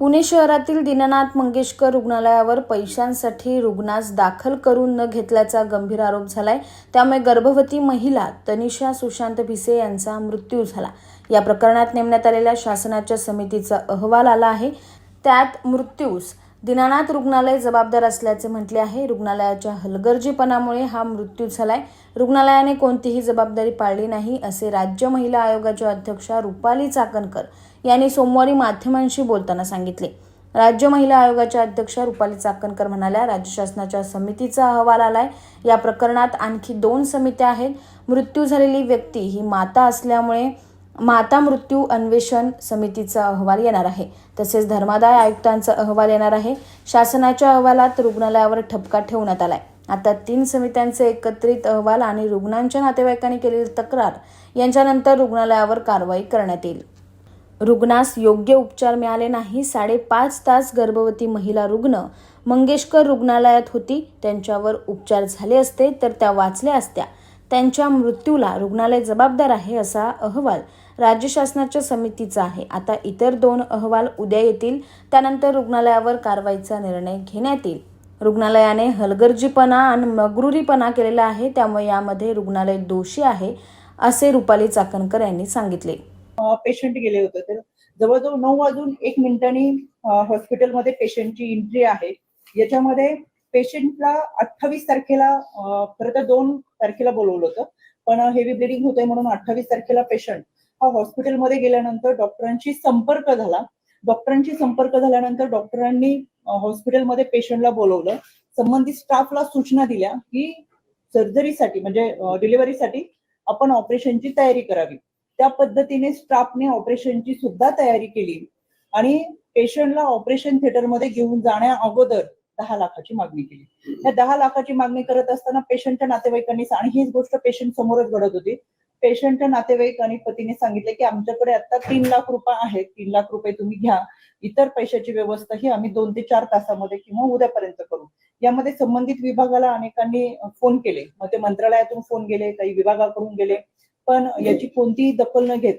पुणे शहरातील दीननाथ मंगेशकर रुग्णालयावर पैशांसाठी रुग्णास दाखल करून न घेतल्याचा गंभीर आरोप झालाय. त्यामुळे गर्भवती महिला तनिषा सुशांत भिसे यांचा मृत्यू झाला. या प्रकरणात नेमण्यात आलेल्या शासनाच्या समितीचा अहवाल आला आहे. त्यात मृत्यूस दिनानाथ रुग्णालय जबाबदार असल्याचे म्हटले आहे. रुग्णालयाच्या हलगर्जीपणामुळे हा मृत्यू झालाय. रुग्णालयाने कोणतीही जबाबदारी पाळली नाही असे राज्य महिला आयोगाच्या अध्यक्षा रुपाली चाकणकर यांनी सोमवारी माध्यमांशी बोलताना सांगितले. राज्य महिला आयोगाच्या अध्यक्षा रुपाली चाकणकर म्हणाल्या राज्य शासनाच्या समितीचा अहवाल आलाय. या प्रकरणात आणखी दोन समित्या आहेत. मृत्यू झालेली व्यक्ती ही माता असल्यामुळे माता मृत्यू अन्वेषण समितीचा अहवाल येणार आहे. तसेच धर्मादाय आयुक्तांचा अहवाल येणार आहे. शासनाच्या अहवालात रुग्णालयावर ठपका ठेवण्यात आलाय. आता तीन समित्यांचे एकत्रित अहवाल आणि रुग्णांच्या नातेवाईकांनी केलेली तक्रार यांच्यानंतर रुग्णालयावर कारवाई करण्यात येईल. रुग्णास योग्य उपचार मिळाले नाही. साडेपाच तास गर्भवती महिला रुग्ण मंगेशकर रुग्णालयात होती. त्यांच्यावर उपचार झाले असते तर त्या वाचल्या असत्या. त्यांच्या मृत्यूला रुग्णालय जबाबदार आहे असा अहवाल राज्य शासनाच्या समितीचा आहे. आता इतर दोन अहवाल उद्या येतील. त्यानंतर रुग्णालयावर कारवाईचा निर्णय घेण्यात येईल. रुग्णालयाने हलगर्जीपणा आणि मगरुरीपणा केलेला आहे. त्यामुळे यामध्ये रुग्णालय दोषी आहे असे रुपाली चाकणकर यांनी सांगितले. पेशंट गेले होते. तर जवळजवळ नऊ वाजून एक मिनिटांनी हॉस्पिटलमध्ये पेशंटची एंट्री आहे. याच्यामध्ये पेशंटला अठ्ठावीस तारखेला खरं तर दोन तारखेला बोलवलं होतं. पण हेवी ब्लिडिंग होतंय म्हणून अठ्ठावीस तारखेला पेशंट हा हॉस्पिटलमध्ये गेल्यानंतर डॉक्टरांशी संपर्क झाला. डॉक्टरांशी संपर्क झाल्यानंतर डॉक्टरांनी हॉस्पिटलमध्ये पेशंटला बोलवलं. संबंधित स्टाफला सूचना दिल्या की सर्जरीसाठी म्हणजे डिलिव्हरीसाठी आपण ऑपरेशनची तयारी करावी. त्या पद्धतीने स्टाफने ऑपरेशनची सुद्धा तयारी केली. आणि पेशंटला ऑपरेशन थिएटरमध्ये घेऊन जाण्या अगोदर दहा लाखाची मागणी केली. या दहा लाखाची मागणी करत असताना पेशंटच्या नातेवाईकांनी आणि हीच गोष्ट पेशंट समोरच घडत होती. पेशंटच्या नातेवाईक आणि पतीने सांगितले की आमच्याकडे आता तीन लाख रुपये आहेत. तीन लाख रुपये तुम्ही घ्या. इतर पैशाची व्यवस्था ही आम्ही दोन ते चार तासामध्ये किंवा उद्यापर्यंत करू. यामध्ये संबंधित विभागाला अनेकांनी फोन केले. मग ते मंत्रालयातून फोन गेले काही विभागाकडून गेले. पण याची कोणतीही दखल न घेत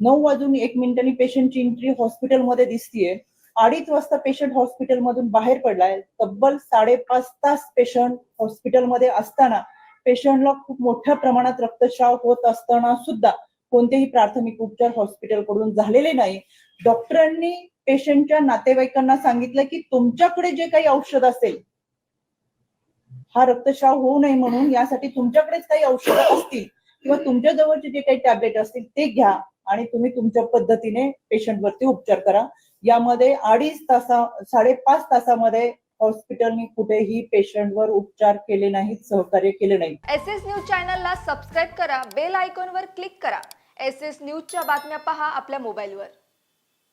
नऊ वाजून एक मिनिटांनी पेशंटची एंट्री हॉस्पिटलमध्ये दिसतीये. अडीच वाजता पेशंट हॉस्पिटलमधून बाहेर पडलाय. तब्बल साडेपाच तास पेशंट हॉस्पिटलमध्ये असताना पेशंटला खूप मोठ्या प्रमाणात रक्तस्राव होत असताना सुद्धा कोणतेही प्राथमिक उपचार हॉस्पिटलकडून झालेले नाही. डॉक्टरांनी पेशंटच्या नातेवाईकांना सांगितलं की तुमच्याकडे जे काही औषध असेल हा रक्तस्राव होऊ नये म्हणून यासाठी तुमच्याकडेच काही औषधं असतील किंवा तुमच्या जवळचे जे काही टॅबलेट असतील ते घ्या आणि तुम्ही तुमच्या पद्धतीने पेशंटवरती उपचार करा. यामध्ये अडीच तासा साडेपाच तासामध्ये हॉस्पिटलनी कुठेही पेशंटवर उपचार केले नाहीत सहकार्य केले नाही एस एस न्यूज चॅनलला सबस्क्राईब करा बेल आयकॉनवर क्लिक करा. एस एस न्यूजच्या बातम्या पहा आपल्या मोबाईलवर.